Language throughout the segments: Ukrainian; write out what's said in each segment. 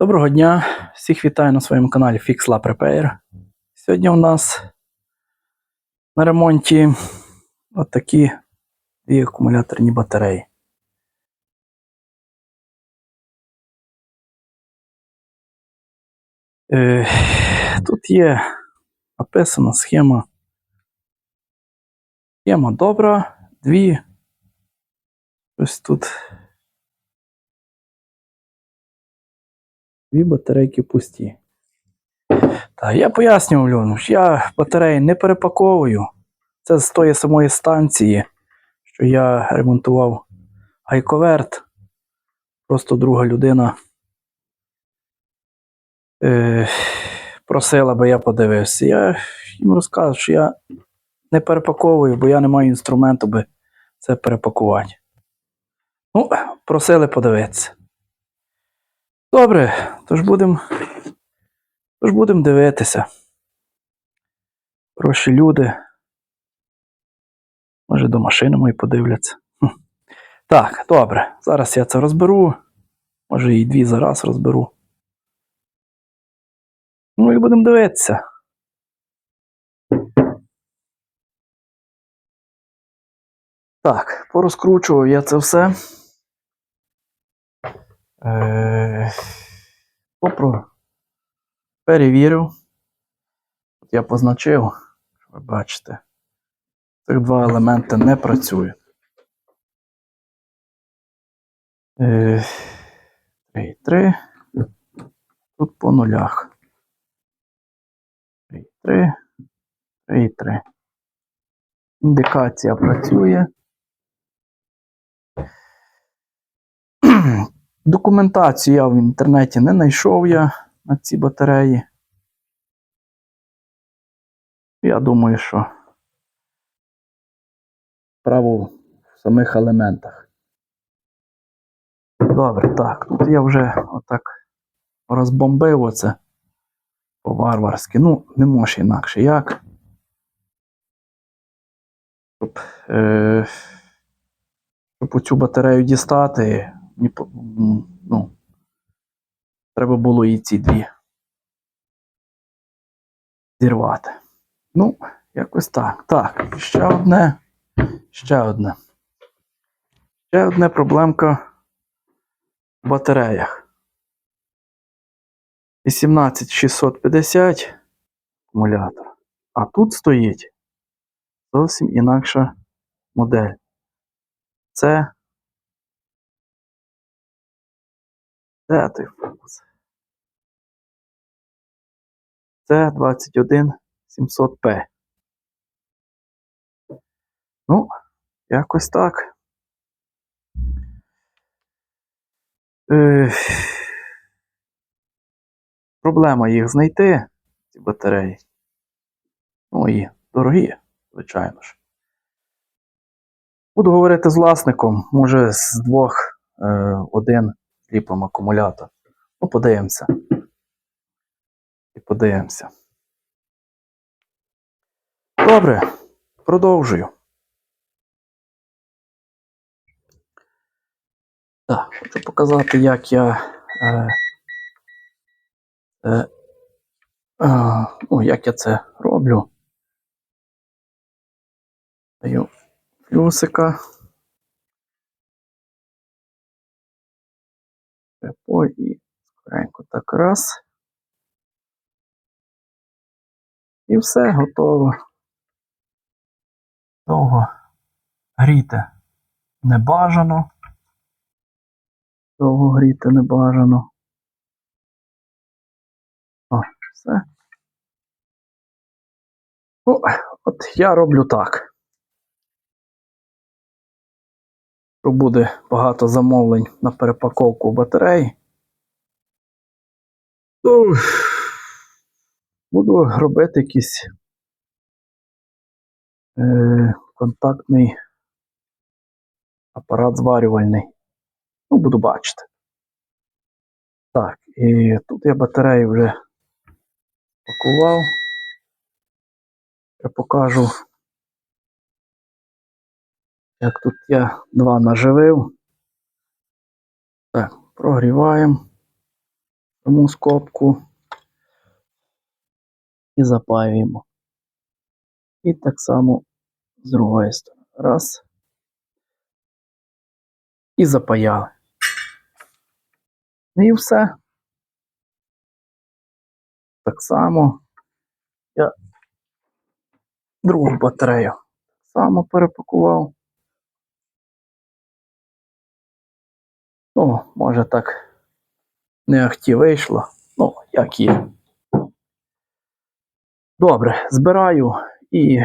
Доброго дня! Всіх вітаю на своєму каналі Fix Lab Repair. Сьогодні у нас на ремонті от такі дві акумуляторні батареї. Е, Тут є написана схема. Схема добра, дві. Ось тут Дві батарейки пусті. Та я пояснював Льону, що я батареї не перепаковую. Це з тої самої станції, що я ремонтував гайковерт. Просто друга людина е, просила, би я подивився. Я їм розказав, що я не перепаковую, бо я не маю інструменту, би це перепакувати. Ну, просили подивитися. Добре, тож будемо тож будем дивитися. Хороші люди. Може, до машини мої подивляться. Так, добре. Зараз я це розберу. Може і дві зараз розберу. Ну і будемо дивитися. Так, порозкручував я це все. Е, Попро перевірив. От я позначив, ви бачите, цих два елементи не працюють. Е, 3,3. Тут по нулях. 3,3. 3,3. Індикація працює. Документацію я в інтернеті не знайшов я на ці батареї. Я думаю, що право в самих елементах. Добре, так, тут я вже отак розбомбив оце по-варварськи. Ну, не може інакше як. Щоб, е, щоб оцю батарею дістати, ну, треба було і ці дві зірвати. Ну, якось так. Так, ще одне. Ще одне. Ще одне проблемка в батареях. 18650 акумулятор. А тут стоїть зовсім інакша модель. Це Де той фокус? Це 21700P. Ну, якось так. Е, проблема їх знайти, ці батареї. Ну і дорогі, звичайно ж. Буду говорити з власником, може з двох е, один зліпимо акумулятор. Ну, подивимося. І подивимося. Добре, продовжую. Так, хочу показати, як я. Е, е, е, ну, як я це роблю. Даю плюсика. Ой, і скоренько так раз. І все готово. Довго гріти не бажано. Довго гріти не бажано. О, все. О, от я роблю так. Що буде багато замовлень на перепаковку батарей. То буду робити якийсь е, контактний апарат зварювальний. Ну, буду бачити. Так, і тут я батареї вже пакував. Я покажу, як тут я два наживив. Так, прогріваємо. Тому скобку і запаюємо. І так само з другої сторони. Раз. І запаяли. Ну І все. Так само я другу батарею так само перепакував. Ну, може так не ахті вийшло. Ну, як є. Добре, збираю і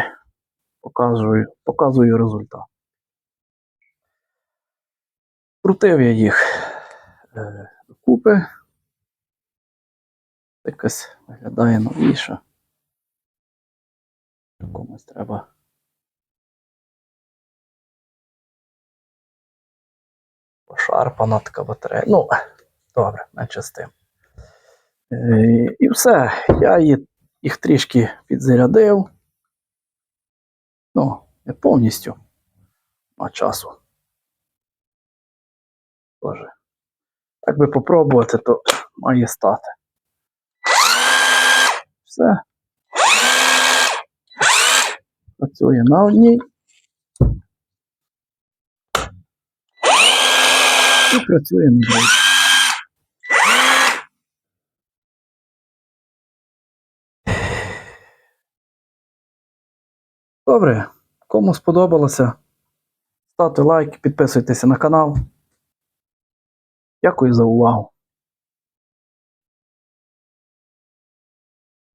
показую, показую результат. Крутив я їх е, докупи. Якось виглядає новіше. Комусь треба. Пошарпана така батарея. Ну, добре, менше з тим. І все. Я їх трішки підзарядив. Ну, не повністю. А часу. Тоже. Так би попробувати, то має стати. Все. Працює на одній. І працює на другій. Добре, кому сподобалося, ставте лайк, підписуйтеся на канал. Дякую за увагу.